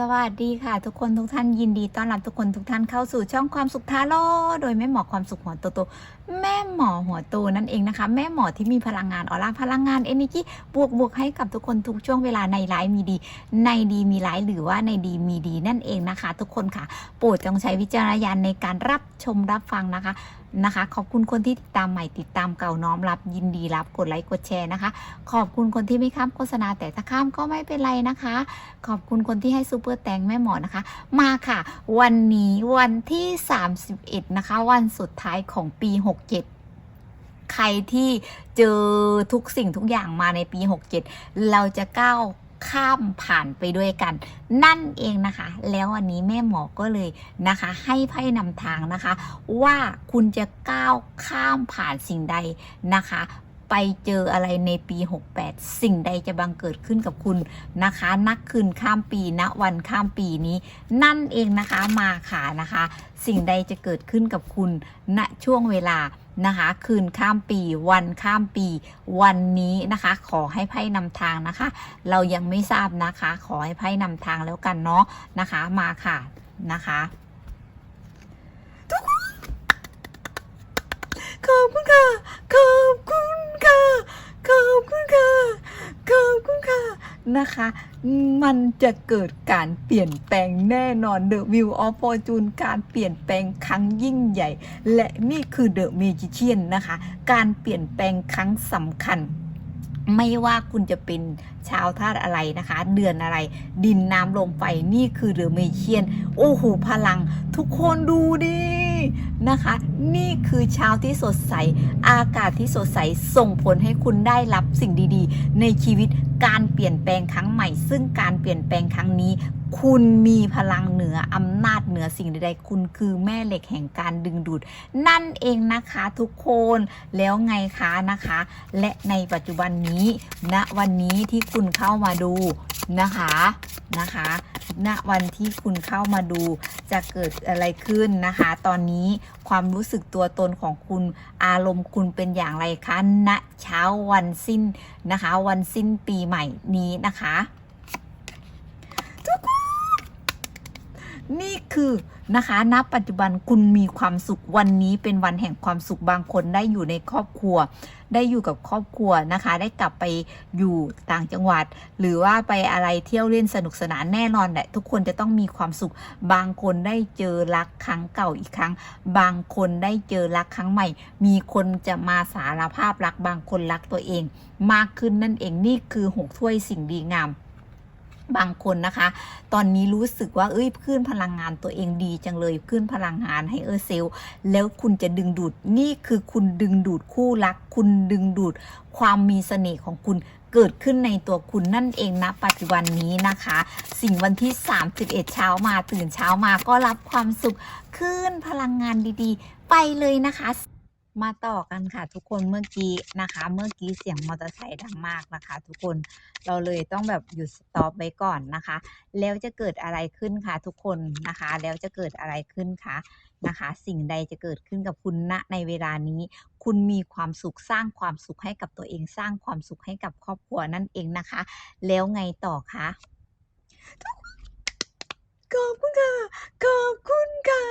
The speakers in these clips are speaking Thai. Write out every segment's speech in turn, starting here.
สวัสดีค่ะ ทุกคนทุกท่านยินดีต้อนรับทุกคนทุกท่านเข้าสู่ช่องความสุขทาโร่โดยแม่หมอความสุขหัวโตโตแม่หมอหัวโตนั่นเองนะคะ แม่หมอที่มีพลังงานออร่าพลังงานเอเนจีบวกบวกให้กับทุกคนทุกช่วงเวลาในไลฟ์มีดี ในดีมีไลฟ์หรือว่าในดีมีดีนั่นเองนะคะ ทุกคนค่ะโปรดจงใช้วิจารณญาณในการรับชมรับฟังนะคะ นะคะ ขอบคุณคนที่ติดตามใหม่ติดตามเก่าน้อมรับยินดีรับกดไลค์กดแชร์นะคะ ขอบคุณคนที่ไม่ข้ามโฆษณาแต่ถ้าข้ามก็ไม่เป็นไรนะคะ ขอบคุณคนที่ให้ซูเปอร์แตงแม่หมอนะคะ มาค่ะ วันนี้วันที่ 31 นะคะ วันสุดท้ายของปี 67ใครที่เจอทุกสิ่งทุกอย่างมาในปี 67 เราจะก้าว ข้ามผ่านไปด้วยกัน นั่นเองนะคะ แล้ววันนี้แม่หมอก็เลยนะคะ ให้ไพ่นำทางนะคะ ว่าคุณจะก้าวข้ามผ่านสิ่งใดนะคะไปเจออะไรในปี 68 สิ่งใดจะบังเกิดขึ้นกับคุณนะคะ นักคืนข้ามปีณวันข้ามปีนี้ นั่นเองนะคะมาค่ะนะคะ สิ่งใดจะเกิดขึ้นกับคุณณช่วงเวลา นะคะ คืนข้ามปี วันข้ามปี วันนี้นะคะ ขอให้ไพ่นำทางนะคะ เรายังไม่ทราบนะคะ ขอให้ไพ่นำทางแล้วกันเนาะนะคะ มาค่ะนะคะขอบคุณค่ะขอบคุณค่ะ ขอบคุณค่ะ ขอบคุณค่ะ นะคะ มันจะเกิดการเปลี่ยนแปลงแน่นอน The Wheel of Fortune การเปลี่ยนแปลงครั้งยิ่งใหญ่ และนี่คือ The Magician นะคะ การเปลี่ยนแปลงครั้งสำคัญไม่ว่าคุณจะเป็นชาวธาตุอะไรนะคะ เดือนอะไร ดินน้ำลมไฟนี่คือเดอะเมเชียน โอ้โหพลัง ทุกคนดูดิ นะคะ นี่คือเช้าที่สดใส อากาศที่สดใสส่งผลให้คุณได้รับสิ่งดีๆ ในชีวิตการเปลี่ยนแปลงครั้งใหม่ ซึ่งการเปลี่ยนแปลงครั้งนี้ คุณมีพลังเหนืออำนาจเหนือสิ่งใดๆ คุณคือแม่เหล็กแห่งการดึงดูด นั่นเองนะคะทุกคนแล้วไงคะนะคะ และในปัจจุบันนี้ณวันนี้ที่คุณเข้ามาดูนะคะนะคะณวันที่คุณเข้ามาดูจะเกิดอะไรขึ้นนะคะ ตอนนี้ความรู้สึกตัวตนของคุณอารมณ์คุณเป็นอย่างไรคะณเช้าวันสิ้นนะคะ วันสิ้นปีใหม่นี้นะคะทุกคน นี่คือนะคะณปัจจุบันคุณมีความสุขวันนี้เป็นวันแห่งความสุขบางคนได้อยู่ในครอบครัว ได้อยู่กับครอบครัวนะคะ ได้กลับไปอยู่ต่างจังหวัด หรือว่าไปอะไรเที่ยวเล่นสนุกสนานแน่นอนแหละทุกคนจะต้องมีความสุข บางคนได้เจอรักครั้งเก่าอีกครั้ง บางคนได้เจอรักครั้งใหม่ มีคนจะมาสารภาพรักบางคนรักตัวเอง มากขึ้นนั่นเองนี่คือหกถ้วยสิ่งดีงาม บางคนนะคะ ตอนนี้รู้สึกว่า เอ้ยคลื่นพลังงานตัวเองดีจังเลยคลื่นพลังงานให้เออเซลแล้วคุณจะดึงดูด นี่คือคุณดึงดูดคู่รัก คุณดึงดูดความมีเสน่ห์ของคุณเกิดขึ้นในตัวคุณนั่นเองนะปัจจุบันนี้นะคะ สิ่งวันที่ 31 เช้ามาตื่นเช้ามาก็รับความสุขคลื่นพลังงานดีๆ ไปเลยนะคะ มาต่อกันค่ะทุกคนเมื่อกี้นะคะ เมื่อกี้เสียงมอเตอร์ไซค์ดังมากนะคะ ทุกคนเราเลยต้องแบบหยุดสต็อปไว้ก่อนนะคะ แล้วจะเกิดอะไรขึ้นคะทุกคนนะคะ แล้วจะเกิดอะไรขึ้นคะนะคะ สิ่งใดจะเกิดขึ้นกับคุณณในเวลานี้ คุณมีความสุขสร้างความสุขให้กับตัวเองสร้างความสุขให้กับครอบครัวนั่นเองนะคะ แล้วไงต่อคะขอบคุณค่ะขอบคุณค่ะ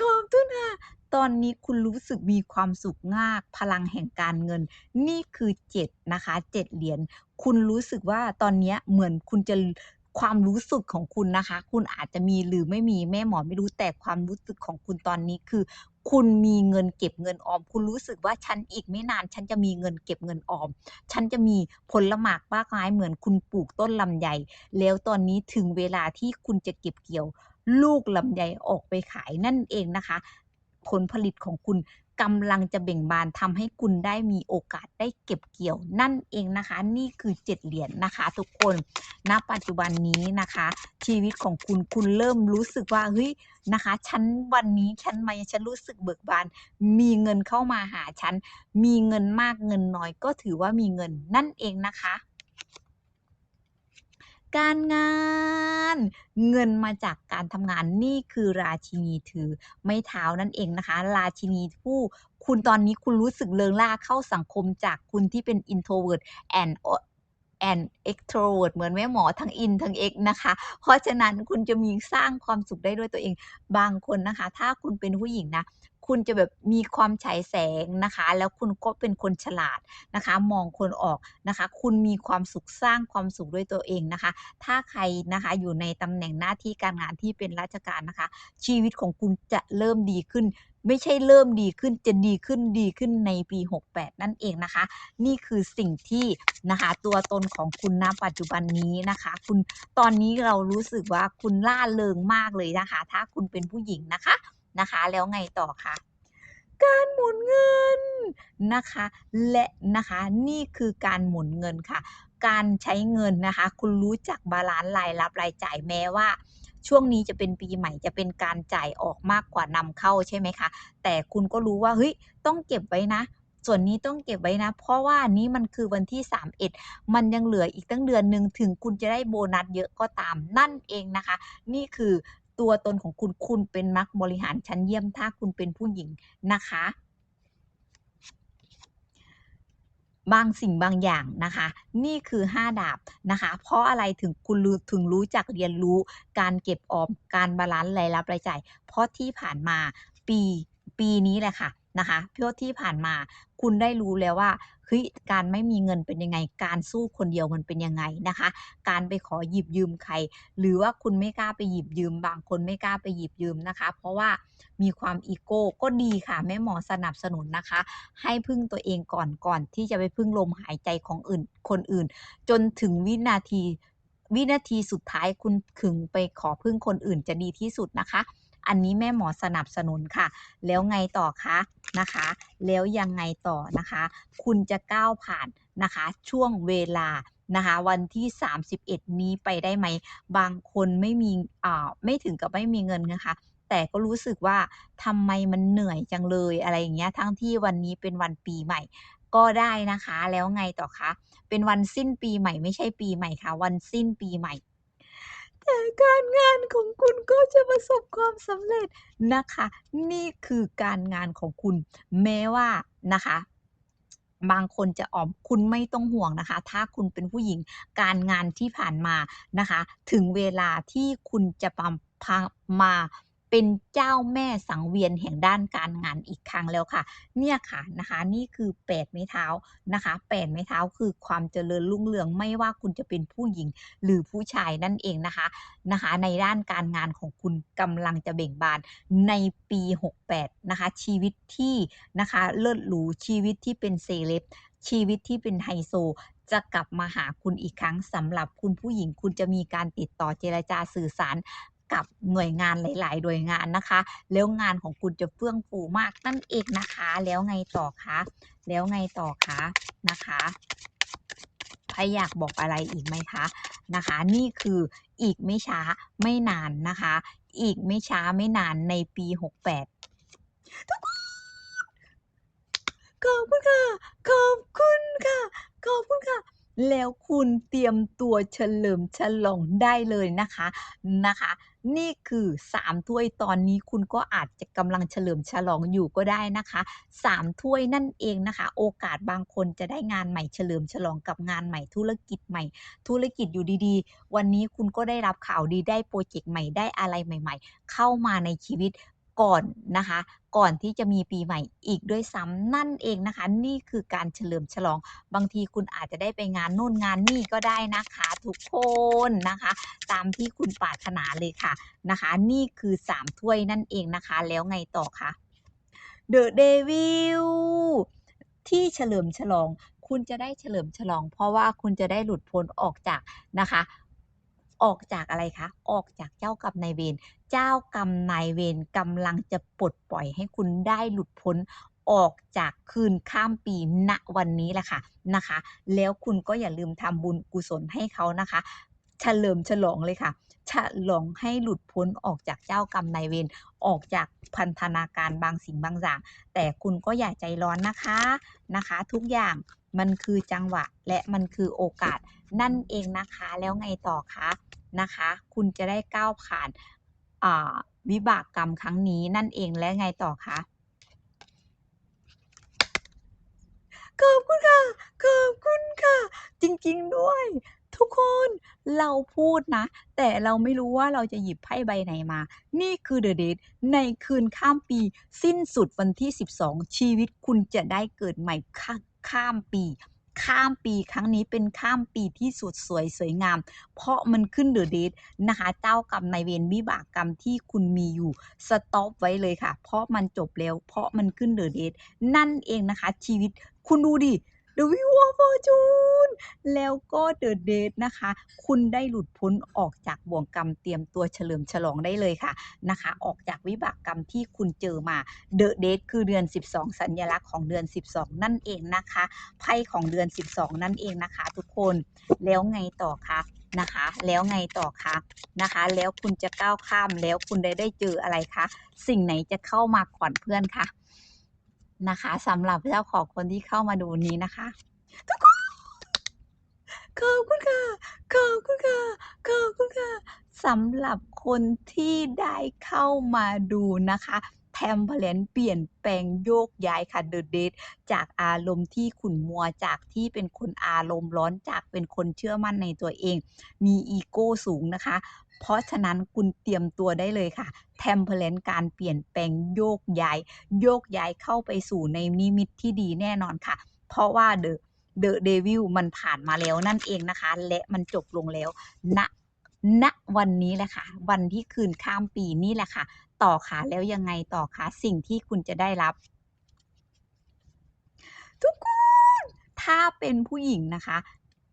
ขอบคุณค่ะ ตอนนี้คุณรู้สึกมีความสุขมากพลังแห่งการเงิน นี่คือเจ็ดนะคะเจ็ดเหรียญคุณรู้สึกว่าตอนนี้เหมือนคุณจะความรู้สึกของคุณนะคะ คุณอาจจะมีหรือไม่มีแม่หมอไม่รู้แต่ความรู้สึกของคุณตอนนี้คือ คุณมีเงินเก็บเงินออม คุณรู้สึกว่าฉันอีกไม่นาน ฉันจะมีเงินเก็บเงินออม ฉันจะมีผลหมากมากมายเหมือนคุณปลูกต้นลำไยแล้วตอนนี้ถึงเวลาที่คุณจะเก็บเกี่ยวลูกลำไยออกไปขายนั่นเองนะคะ ผลผลิตของคุณกำลังจะเบ่งบานทำให้คุณได้มีโอกาสได้เก็บเกี่ยวนั่นเองนะคะ นี่คือเจ็ดเหรียญนะคะ ทุกคนณปัจจุบันนี้นะคะ ชีวิตของคุณคุณเริ่มรู้สึกว่าเฮ้ยนะคะฉันวันนี้ฉันมาฉันรู้สึกเบิกบาน มีเงินเข้ามาหาฉัน มีเงินมากเงินน้อยก็ถือว่ามีเงินนั่นเองนะคะ การงาน เงินมาจากการทำงานนี่คือราชินีถือไม้เท้านั่นเองนะคะ ราชินีผู้คุณตอนนี้คุณรู้สึกเริงร่าเข้าสังคมจากคุณที่เป็น introvert and and extrovert เหมือนแม่หมอทั้ง in ทั้ง x นะคะ เพราะฉะนั้นคุณจะมีสร้างความสุขได้ด้วยตัวเอง บางคนนะคะ ถ้าคุณเป็นผู้หญิงนะ คุณจะแบบมีความฉายแสงนะคะ แล้วคุณก็เป็นคนฉลาดนะคะ มองคนออกนะคะ คุณมีความสุขสร้างความสุขด้วยตัวเองนะคะ ถ้าใครนะคะอยู่ในตำแหน่งหน้าที่การงานที่เป็นราชการนะคะ ชีวิตของคุณจะเริ่มดีขึ้นไม่ใช่เริ่มดีขึ้นจะดีขึ้นดีขึ้นในปี 68 นั่นเองนะคะ นี่คือสิ่งที่นะคะตัวตนของคุณณปัจจุบันนี้นะคะ คุณตอนนี้เรารู้สึกว่าคุณล่าเริงมากเลยนะคะ ถ้าคุณเป็นผู้หญิงนะคะ นะคะ แล้วไงต่อคะการหมุนเงินนะคะ และนะคะนี่คือการหมุนเงินค่ะ การใช้เงินนะคะ คุณรู้จักบาลานซ์รายรับรายจ่ายแม้ว่าช่วงนี้จะเป็นปีใหม่จะเป็นการจ่ายออกมากกว่านำเข้าใช่ไหมคะ แต่คุณก็รู้ว่าเฮ้ยต้องเก็บไว้นะ ส่วนนี้ต้องเก็บไว้นะ เพราะว่านี้มันคือวันที่ 31 มันยังเหลืออีกตั้งเดือนหนึ่งถึงคุณจะได้โบนัสเยอะก็ตามนั่นเองนะคะ นี่คือ ตัวตนของคุณคุณเป็นมักบริหารชั้นเยี่ยมถ้าคุณเป็นผู้หญิงนะคะ บางสิ่งบางอย่างนะคะ นี่คือ 5 ดาบนะคะ เพราะอะไรถึงคุณรู้ถึงรู้จักเรียนรู้ การเก็บออมการบาลานซ์รายรับรายจ่าย เพราะที่ผ่านมาปีปีนี้แหละค่ะ นะคะเพื่อที่ผ่านมาคุณได้รู้แล้วว่าเฮ้ยการไม่มีเงินเป็นยังไง การสู้คนเดียวมันเป็นยังไงนะคะ การไปขอหยิบยืมใคร หรือว่าคุณไม่กล้าไปหยิบยืม บางคนไม่กล้าไปหยิบยืมนะคะ เพราะว่ามีความอีโก้ก็ดีค่ะแม่หมอสนับสนุนนะคะ ให้พึ่งตัวเองก่อนก่อนที่จะไปพึ่งลมหายใจของอื่นคนอื่น จนถึงวินาทีวินาทีสุดท้ายคุณถึงไปขอพึ่งคนอื่นจะดีที่สุดนะคะ อันนี้แม่หมอสนับสนุนค่ะ แล้วไงต่อคะนะคะ แล้วยังไงต่อนะคะ คุณจะก้าวผ่านนะคะ ช่วงเวลานะคะ วันที่ 31 นี้ไปได้ไหม บางคนไม่มีอ่าไม่ถึงกับไม่มีเงินนะคะแต่ก็รู้สึกว่าทำไมมันเหนื่อยจังเลยอะไรอย่างเงี้ย ทั้งที่วันนี้เป็นวันปีใหม่ ก็ได้นะคะ แล้วไงต่อคะ เป็นวันสิ้นปีใหม่ไม่ใช่ปีใหม่ค่ะ วันสิ้นปีใหม่ แต่การงานของคุณก็จะประสบความสำเร็จนะคะ นี่คือการงานของคุณแม้ว่านะคะบางคนจะออมคุณไม่ต้องห่วงนะคะ ถ้าคุณเป็นผู้หญิงการงานที่ผ่านมานะคะ ถึงเวลาที่คุณจะปำพามา เป็นเจ้าแม่สังเวียนแห่งด้านการงานอีกครั้งแล้วค่ะ เนี่ยค่ะนะคะนี่คือแปดไม้เท้านะคะแปดไม้เท้าคือความเจริญรุ่งเรืองไม่ว่าคุณจะเป็นผู้หญิงหรือผู้ชายนั่นเองนะคะนะคะ ในด้านการงานของคุณกำลังจะเบ่งบานในปี 68 นะคะ ชีวิตที่นะคะเลิศหรูชีวิตที่เป็นเซเลบชีวิตที่เป็นไฮโซจะกลับมาหาคุณอีกครั้งสำหรับคุณผู้หญิงคุณจะมีการติดต่อเจรจาสื่อสาร กับหน่วยงานหลาย ๆ หน่วยงานนะคะ แล้วงานของคุณจะเฟื่องฟูมากนั่นเองนะคะ แล้วไงต่อคะแล้วไงต่อคะนะคะใครอยากบอกอะไรอีกไหมคะนะคะ นี่คืออีกไม่ช้าไม่นานนะคะ อีกไม่ช้าไม่นานในปี 68ทุกคนขอบคุณค่ะ แล้วคุณเตรียมตัวเฉลิมฉลองได้เลยนะคะนะคะ นี่คือ 3 ถ้วยตอนนี้คุณก็อาจจะกำลังเฉลิมฉลองอยู่ก็ได้นะคะ 3 ถ้วยนั่นเองนะคะ โอกาสบางคนจะได้งานใหม่เฉลิมฉลองกับงานใหม่ธุรกิจใหม่ ธุรกิจอยู่ดีๆ วันนี้คุณก็ได้รับข่าวดีได้โปรเจกต์ใหม่ได้อะไรใหม่ ๆ เข้ามาในชีวิต ก่อนนะคะ ก่อนที่จะมีปีใหม่อีกด้วยซ้ำนั่นเองนะคะ นี่คือการเฉลิมฉลอง บางทีคุณอาจจะได้ไปงานโน่นงานนี่ก็ได้นะคะ ทุกคนนะคะ ตามที่คุณปรารถนาเลยค่ะนะคะ นี่คือ3ถ้วยนั่นเองนะคะ แล้วไงต่อคะ The Devil ที่เฉลิมฉลอง คุณจะได้เฉลิมฉลอง เพราะว่าคุณจะได้หลุดพ้นออกจากนะคะ ออกจากอะไรคะ ออกจากเจ้ากรรมนายเวร เจ้ากรรมนายเวรกำลังจะปลดปล่อยให้คุณได้หลุดพ้นออกจากคืนข้ามปีณวันนี้แหละค่ะนะคะ แล้วคุณก็อย่าลืมทำบุญกุศลให้เขานะคะเฉลิมฉลองเลยค่ะ ฉลองให้หลุดพ้นออกจากเจ้ากรรมนายเวร ออกจากพันธนาการบางสิ่งบางอย่าง แต่คุณก็อย่าใจร้อนนะคะนะคะ ทุกอย่าง มันคือจังหวะ และมันคือโอกาสนั่นเองนะคะ แล้วไงต่อคะนะคะ คุณจะได้ก้าวผ่านวิบากกรรมครั้งนี้นั่นเองและไงต่อคะขอบคุณค่ะ ขอบคุณค่ะ จริงๆด้วย ทุกคนเราพูดนะ แต่เราไม่รู้ว่าเราจะหยิบไพ่ใบไหนมา นี่คือ The Date ในคืนข้ามปี สิ้นสุดวันที่ 12 ชีวิตคุณจะได้เกิดใหม่ข้า ข้ามปี ข้ามปีครั้งนี้เป็นข้ามปีที่สุดสวยสวยงาม เพราะมันขึ้นเดอะเดทนะคะเจ้ากรรมนายเวรวิบากกรรมที่คุณมีอยู่สต็อปไว้เลยค่ะ เพราะมันจบแล้ว เพราะมันขึ้นเดอะเดทนั่นเองนะคะ ชีวิตคุณดูดิ The Wheel of Fortune แล้วก็ The Date นะคะ คุณได้หลุดพ้นออกจากบ่วงกรรมเตรียมตัวเฉลิมฉลองได้เลยค่ะนะคะ ออกจากวิบากกรรมที่คุณเจอมา The Date คือเดือน 12 สัญลักษณ์ของเดือน 12 นั่นเองนะคะไพ่ของเดือน 12 นั่นเองนะคะ ทุกคนแล้วไงต่อคะนะคะ แล้วไงต่อคะนะคะ แล้วคุณจะก้าวข้ามแล้วคุณได้ได้เจออะไรคะสิ่งไหนจะเข้ามาก่อนเพื่อนคะ นะคะสำหรับเจ้าของคนที่เข้ามาดูนี้นะคะทุกคนขอบคุณค่ะขอบคุณค่ะขอบคุณค่ะสำหรับคนที่ได้เข้ามาดูนะคะ แทมเพลนเปลี่ยนแปลงโยกย้ายค่ะเดอะเดทจากอารมณ์ที่ขุ่นมัวจากที่เป็นคนอารมณ์ร้อนจากเป็นคนเชื่อมั่นในตัวเอง มีอีโก้สูงนะคะ เพราะฉะนั้นคุณเตรียมตัวได้เลยค่ะแทมเพลนการเปลี่ยนแปลงโยกย้าย โยกย้ายเข้าไปสู่ในนิมิตที่ดีแน่นอนค่ะ เพราะว่าเดอะเดอะเดวิลมันผ่านมาแล้วนั่นเองนะคะ และมันจบลงแล้วณณวันนี้แหละค่ะ วันที่คืนข้ามปีนี่แหละค่ะ ต่อค่ะแล้วยังไงต่อคะสิ่งที่คุณจะได้รับ ทุกคนถ้าเป็นผู้หญิงนะคะ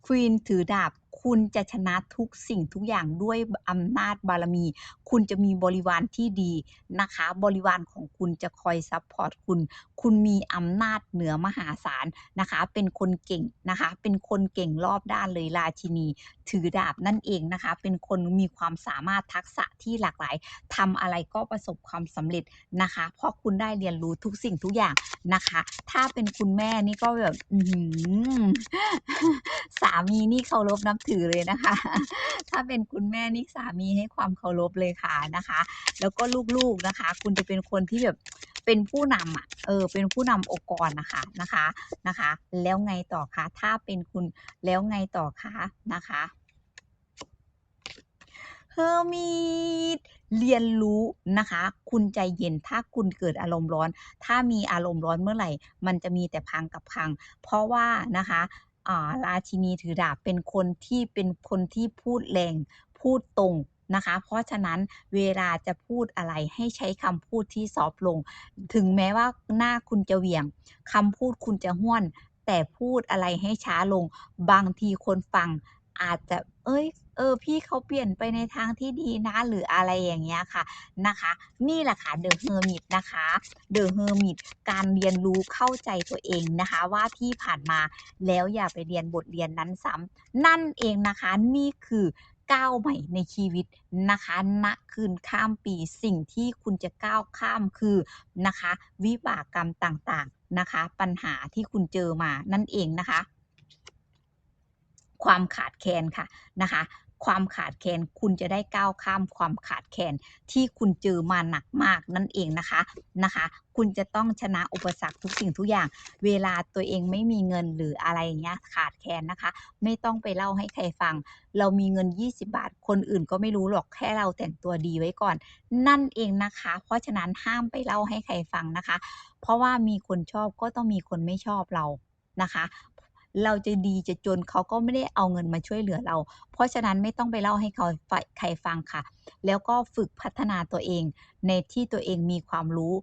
ควีนถือดาบคุณจะชนะทุกสิ่งทุกอย่างด้วยอำนาจบารมี คุณจะมีบริวารที่ดีนะคะ บริวารของคุณจะคอยซัพพอร์ตคุณ คุณมีอำนาจเหนือมหาศาลนะคะ เป็นคนเก่งนะคะ เป็นคนเก่งรอบด้านเลยราชินีถือดาบนั่นเองนะคะ เป็นคนมีความสามารถทักษะที่หลากหลายทำอะไรก็ประสบความสำเร็จนะคะ เพราะคุณได้เรียนรู้ทุกสิ่งทุกอย่างนะคะ ถ้าเป็นคุณแม่นี่ก็แบบสามีนี่เคารพนับถือเลยนะคะ ถ้าเป็นคุณแม่นี่สามีให้ความเคารพเลยค่ะนะคะ แล้วก็ลูกๆนะคะ คุณจะเป็นคนที่แบบเป็นผู้นำอะ เออ เป็นผู้นำองค์กรนะคะ นะคะ นะคะ แล้วไงต่อคะ ถ้าเป็นคุณ แล้วไงต่อคะ นะคะ เฮอร์มีดเรียนรู้นะคะ คุณใจเย็นถ้าคุณเกิดอารมณ์ร้อน ถ้ามีอารมณ์ร้อนเมื่อไหร่ มันจะมีแต่พังกับพัง เพราะว่านะคะอ่าราชินีถือดาบเป็นคนที่เป็นคนที่พูดแรงพูดตรงนะคะ เพราะฉะนั้นเวลาจะพูดอะไรให้ใช้คำพูดที่ซอฟลง ถึงแม้ว่าหน้าคุณจะเหวี่ยงคำพูดคุณจะห้วน แต่พูดอะไรให้ช้าลง บางทีคนฟังอาจจะ เอ้ย เออพี่เขาเปลี่ยนไปในทางที่ดีนะ หรืออะไรอย่างเงี้ยค่ะนะคะ นี่แหละค่ะ The Hermit นะคะ The Hermit การเรียนรู้เข้าใจตัวเองนะคะ ว่าที่ผ่านมาแล้วอย่าไปเรียนบทเรียนนั้นซ้ำนั่นเองนะคะนี่คือก้าวใหม่ในชีวิตนะคะณคืนข้ามปีสิ่งที่คุณจะก้าวข้ามคือนะคะ วิบากกรรมต่างๆนะคะ ปัญหาที่คุณเจอมานั่นเองนะคะ ความขาดแคลนค่ะนะคะ ความขาดแคลนคุณจะได้ก้าวข้ามความขาดแคลนที่คุณเจอมาหนักมากนั่นเองนะคะนะคะ คุณจะต้องชนะอุปสรรคทุกสิ่งทุกอย่าง เวลาตัวเองไม่มีเงินหรืออะไรอย่างเงี้ยขาดแคลนนะคะ ไม่ต้องไปเล่าให้ใครฟัง เรามีเงิน 20 บาท คนอื่นก็ไม่รู้หรอกแค่เราแต่งตัวดีไว้ก่อน นั่นเองนะคะ เพราะฉะนั้นห้ามไปเล่าให้ใครฟังนะคะ เพราะว่ามีคนชอบก็ต้องมีคนไม่ชอบเรานะคะ เราจะดีจะจนเขาก็ไม่ได้เอาเงินมาช่วยเหลือเรา เพราะฉะนั้นไม่ต้องไปเล่าให้เขาใครฟังค่ะ แล้วก็ฝึกพัฒนาตัวเอง ในที่ตัวเองมีความรู้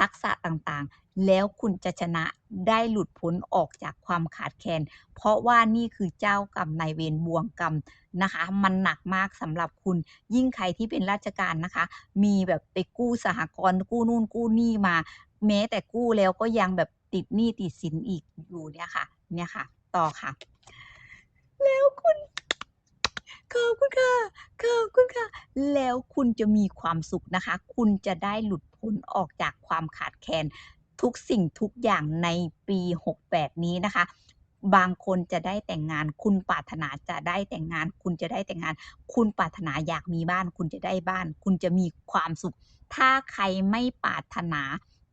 ทักษะต่างๆ แล้วคุณจะชนะได้หลุดพ้นออกจากความขาดแคลน เพราะว่านี่คือเจ้ากรรมนายเวรบ่วงกรรมนะคะ มันหนักมากสำหรับคุณ ยิ่งใครที่เป็นราชการนะคะ มีแบบไปกู้สหกรณ์กู้นู่นกู้นี่มา แม้แต่กู้แล้วก็ยังแบบติดหนี้ติดสินอีกอยู่เนี่ยค่ะ เนี่ยค่ะ ต่อค่ะ แล้วคุณขอบคุณค่ะขอบคุณค่ะ แล้วคุณจะมีความสุขนะคะ คุณจะได้หลุดพ้นออกจากความขาดแคลนทุกสิ่งทุกอย่างในปี 68 นี้นะคะ บางคนจะได้แต่งงาน คุณปรารถนาจะได้แต่งงาน คุณจะได้แต่งงาน คุณปรารถนาอยากมีบ้าน คุณจะได้บ้าน คุณจะมีความสุข ถ้าใครไม่ปรารถนา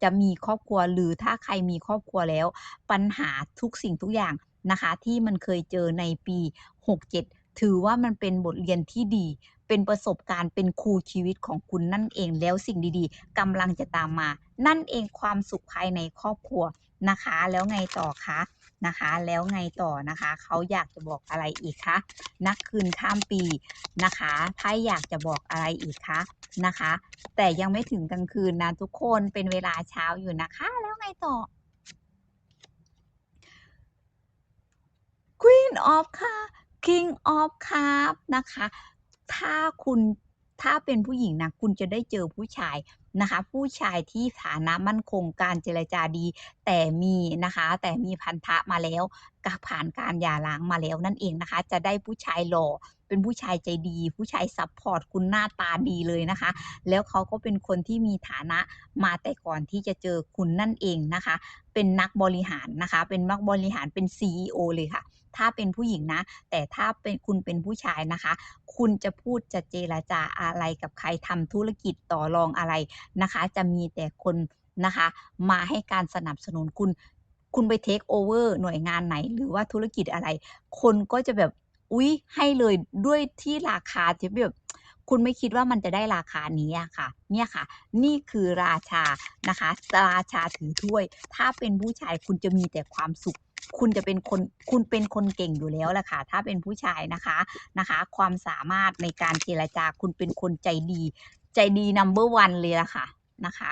จะมีครอบครัวหรือถ้าใครมีครอบครัวแล้ว ปัญหาทุกสิ่งทุกอย่างนะคะ ที่มันเคยเจอในปี 67 ถือว่ามันเป็นบทเรียนที่ดี เป็นประสบการณ์เป็นครูชีวิตของคุณนั่นเองแล้วสิ่งดีๆกำลังจะตามมา นั่นเองความสุขภายในครอบครัวนะคะ แล้วไงต่อคะ นะคะ แล้วไงต่อนะคะ เขาอยากจะบอกอะไรอีกคะนักคืนข้ามปีนะคะไพ่อยากจะบอกอะไรอีกคะนะคะ แต่ยังไม่ถึงกลางคืนนะทุกคนเป็นเวลาเช้าอยู่นะคะ แล้วไงต่อ Queen of ค่ะ King of Cup นะคะ ถ้าคุณถ้าเป็นผู้หญิงนะ คุณจะได้เจอผู้ชาย นะคะ ผู้ชายที่ฐานะมั่นคงการเจรจาดี แต่มีนะคะ แต่มีพันธะมาแล้วกับผ่านการหย่าร้างมาแล้วนั่นเองนะคะ จะได้ผู้ชายหล่อ เป็นผู้ชายใจดี ผู้ชายซัพพอร์ตคุณหน้าตาดีเลยนะคะ แล้วเขาก็เป็นคนที่มีฐานะมาแต่ก่อนที่จะเจอคุณนั่นเองนะคะ เป็นนักบริหารนะคะ เป็นนักบริหารเป็น CEO เลยค่ะ ถ้าเป็นผู้หญิงนะ แต่ถ้าเป็นคุณเป็นผู้ชายนะคะ คุณจะพูดจะเจรจาอะไรกับใครทำธุรกิจต่อรองอะไรนะคะ จะมีแต่คนนะคะ มาให้การสนับสนุนคุณคุณไปเทคโอเวอร์หน่วยงานไหนหรือว่าธุรกิจอะไร คนก็จะแบบ อุ๊ย ให้เลยด้วยที่ราคาที่แบบคุณไม่คิดว่ามันจะได้ราคานี้อะค่ะ เนี่ยค่ะ นี่คือราชานะคะ ราชาถือถ้วย ถ้าเป็นผู้ชายคุณจะมีแต่ความสุขคุณจะเป็นคนคุณเป็นคนเก่งอยู่แล้วแหละค่ะ ถ้าเป็นผู้ชายนะคะนะคะ ความสามารถในการเจรจาคุณเป็นคนใจดี ใจดีนัมเบอร์วันเลยละค่ะนะคะ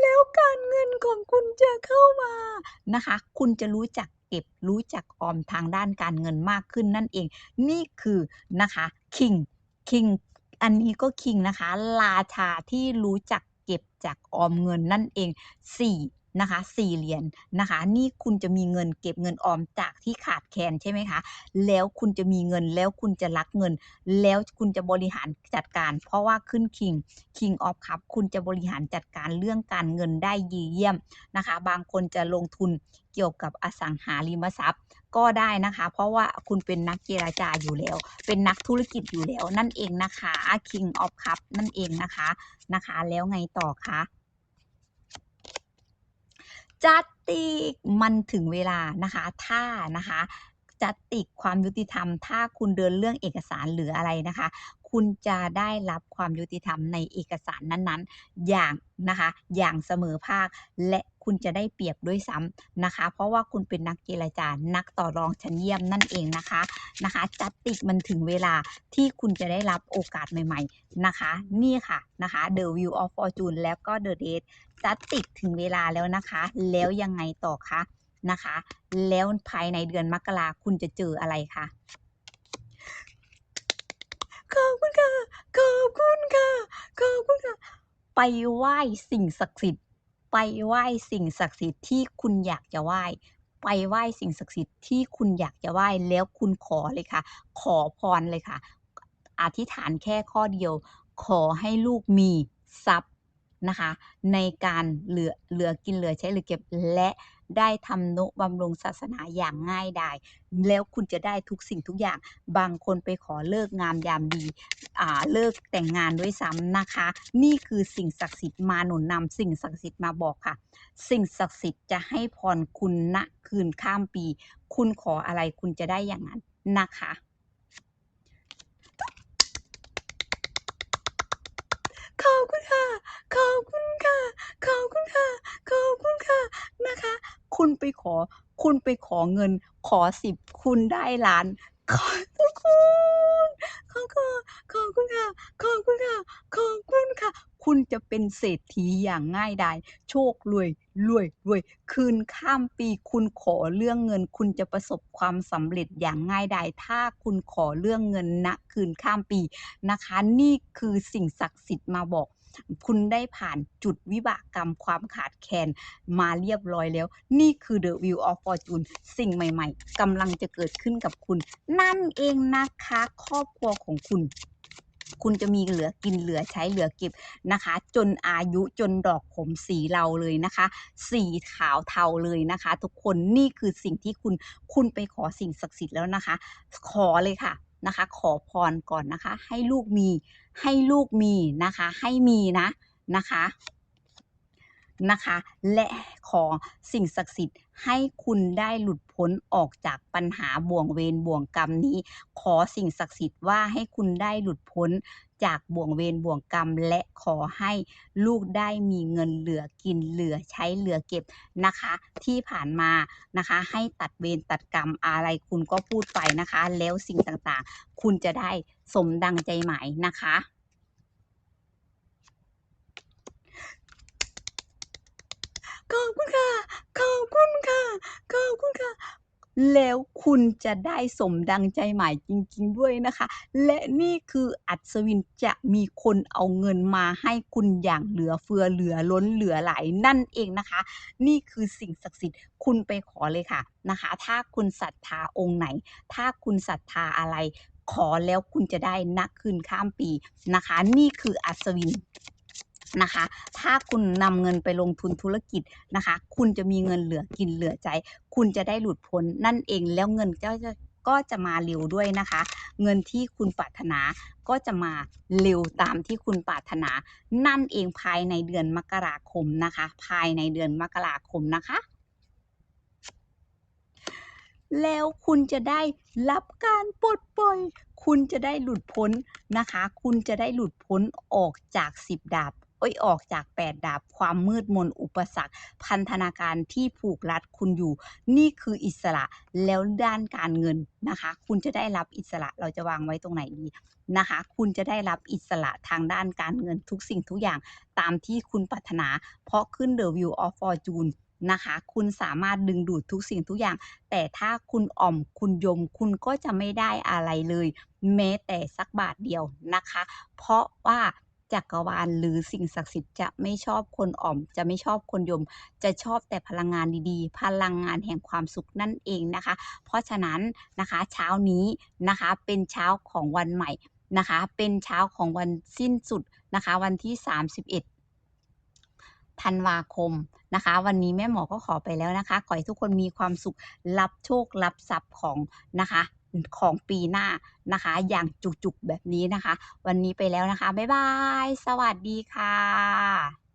แล้วการเงินของคุณจะเข้ามานะคะ คุณจะรู้จัก เก็บรู้จักออมทางด้านการเงินมากขึ้นนั่นเอง นี่คือนะคะคิงคิงอันนี้ก็คิงนะคะ ราชาที่รู้จักเก็บจากออมเงินนั่นเองสี่ นะคะสี่เหรียญนะคะ นี่คุณจะมีเงินเก็บเงินออมจากที่ขาดแคลนใช่ไหมคะ แล้วคุณจะมีเงินแล้วคุณจะรักเงิน แล้วคุณจะบริหารจัดการ เพราะว่าขึ้นคิง King of Cup คุณจะบริหารจัดการเรื่องการเงินได้ดีเยี่ยมนะคะ บางคนจะลงทุนเกี่ยวกับอสังหาริมทรัพย์ก็ได้นะคะ เพราะว่าคุณเป็นนักเจรจาอยู่แล้ว เป็นนักธุรกิจอยู่แล้วนั่นเองนะคะ King of Cup นั่นเองนะคะนะคะ แล้วไงต่อคะ จัดติกมันถึงเวลานะคะ ถ้านะคะ จัดติกความยุติธรรม ถ้าคุณเดินเรื่องเอกสารหรืออะไรนะคะ คุณจะได้รับความยุติธรรมในเอกสารนั้นๆ อย่างนะคะ อย่างเสมอภาคและคุณจะได้เปรียบด้วยซ้ำนะคะ เพราะว่าคุณเป็นนักเจรจา นักต่อรองชั้นเยี่ยมนั่นเองนะคะนะคะ จัดติกมันถึงเวลาที่คุณจะได้รับโอกาสใหม่ๆนะคะ นี่ค่ะนะคะ The Wheel of Fortune แล้วก็ The Date จัดติกถึงเวลาแล้วนะคะ แล้วยังไงต่อคะ นะคะ แล้วภายในเดือนมกราคุณจะเจออะไรคะขอบคุณค่ะ ขอบคุณค่ะ ขอบคุณค่ะ ไปไหว้สิ่งศักดิ์สิทธิ์ ไปไหว้สิ่งศักดิ์สิทธิ์ที่คุณอยากจะไหว้ ไปไหว้สิ่งศักดิ์สิทธิ์ที่คุณอยากจะไหว้ แล้วคุณขอเลยค่ะ ขอพรเลยค่ะ อธิษฐานแค่ข้อเดียว ขอให้ลูกมีทรัพย์นะคะ ในการเหลือเหลือกินเหลือใช้เหลือเก็บและ ได้ทำนุบำรุงศาสนาอย่างง่ายดาย แล้วคุณจะได้ทุกสิ่งทุกอย่าง บางคนไปขอเลิกงามยามดีอ่าเลิกแต่งงานด้วยซ้ำนะคะ นี่คือสิ่งศักดิ์สิทธิ์มาหนุนนำสิ่งศักดิ์สิทธิ์มาบอกค่ะ สิ่งศักดิ์สิทธิ์จะให้พรคุณณคืนข้ามปี คุณขออะไรคุณจะได้อย่างนั้นนะคะขอบคุณค่ะ ขอบคุณค่ะ ขอบคุณค่ะ ขอบคุณค่ะนะคะ คุณไปขอ คุณไปขอเงิน ขอสิบคุณได้ล้าน ขอทุกคนขอขอขอบคุณค่ะขอบคุณค่ะขอบคุณค่ะ คุณจะเป็นเศรษฐีอย่างง่ายดายโชครวยรวยรวยคืนข้ามปีคุณขอเรื่องเงิน คุณจะประสบความสำเร็จอย่างง่ายดายถ้าคุณขอเรื่องเงินณคืนข้ามปีนะคะ นี่คือสิ่งศักดิ์สิทธิ์มาบอก คุณได้ผ่านจุดวิบากกรรมความขาดแคลนมาเรียบร้อยแล้ว นี่คือ The Wheel of Fortune สิ่งใหม่ๆกำลังจะเกิดขึ้นกับคุณ นั่นเองนะคะครอบครัวของคุณคุณจะมีเหลือกินเหลือใช้เหลือเก็บนะคะ จนอายุจนดอกผมสีเราเลยนะคะ สีขาวเทาเลยนะคะ ทุกคนนี่คือสิ่งที่คุณคุณไปขอสิ่งศักดิ์สิทธิ์แล้วนะคะ ขอเลยค่ะ นะคะ ขอพรก่อนนะคะ ให้ลูกมีให้ลูกมีนะคะ ให้มีนะนะคะนะคะ และขอสิ่งศักดิ์สิทธิ์ให้คุณได้หลุดพ้นออกจากปัญหาบ่วงเวรบ่วงกรรมนี้ ขอสิ่งศักดิ์สิทธิ์ว่าให้คุณได้หลุดพ้น จากบ่วงเวรบ่วงกรรม และขอให้ลูกได้มีเงินเหลือกินเหลือใช้เหลือเก็บนะคะ ที่ผ่านมานะคะ ให้ตัดเวรตัดกรรมอะไรคุณก็พูดไปนะคะ แล้วสิ่งต่างๆ คุณจะได้สมดังใจหมายนะคะขอบคุณค่ะขอบคุณค่ะขอบคุณค่ะ แล้วคุณจะได้สมดังใจหมายจริง ๆ ด้วยนะคะ และนี่คืออัศวินจะมีคนเอาเงินมาให้คุณอย่างเหลือเฟือเหลือล้นเหลือไหลนั่นเองนะคะ นี่คือสิ่งศักดิ์สิทธิ์คุณไปขอเลยค่ะนะคะ ถ้าคุณศรัทธาองค์ไหน ถ้าคุณศรัทธาอะไร ขอแล้วคุณจะได้นักคืนข้ามปีนะคะ นี่คืออัศวิน นะคะ ถ้าคุณนำเงินไปลงทุนธุรกิจนะคะ คุณจะมีเงินเหลือกินเหลือใจ คุณจะได้หลุดพ้นนั่นเองแล้วเงินก็จะก็จะมาเร็วด้วยนะคะ เงินที่คุณปรารถนาก็จะมาเร็วตามที่คุณปรารถนา นั่นเองภายในเดือนมกราคมนะคะ ภายในเดือนมกราคมนะคะ แล้วคุณจะได้รับการปลดปล่อย คุณจะได้หลุดพ้นนะคะ คุณจะได้หลุดพ้นออกจากสิบดาบ อ้ยออกจากแปดดาบความมืดมนอุปสรรค พันธนาการที่ผูกรัดคุณอยู่ นี่คืออิสระแล้วด้านการเงินนะคะ คุณจะได้รับอิสระเราจะวางไว้ตรงไหนดีนะคะ คุณจะได้รับอิสระทางด้านการเงินทุกสิ่งทุกอย่างตามที่คุณปรารถนา เพราะขึ้น The View of Fortune นะคะคุณสามารถดึงดูดทุกสิ่งทุกอย่าง แต่ถ้าคุณอ่อมคุณยม คุณก็จะไม่ได้อะไรเลย แม้แต่สักบาทเดียวนะคะ เพราะว่า จักรวาลหรือสิ่งศักดิ์สิทธิ์จะไม่ชอบคนอ่อม จะไม่ชอบคนยม จะชอบแต่พลังงานดีๆ พลังงานแห่งความสุขนั่นเองนะคะ เพราะฉะนั้นนะคะเช้านี้นะคะเป็นเช้าของวันใหม่นะคะ เป็นเช้าของวันสิ้นสุดนะคะ วันที่ 31ธันวาคมนะคะ วันนี้แม่หมอก็ขอไปแล้วนะคะ ขอให้ทุกคนมีความสุขรับโชครับทรัพย์ของนะคะ ของปีหน้านะคะ อย่างจุกๆแบบนี้นะคะ วันนี้ไปแล้วนะคะ บ๊ายบาย สวัสดีค่ะ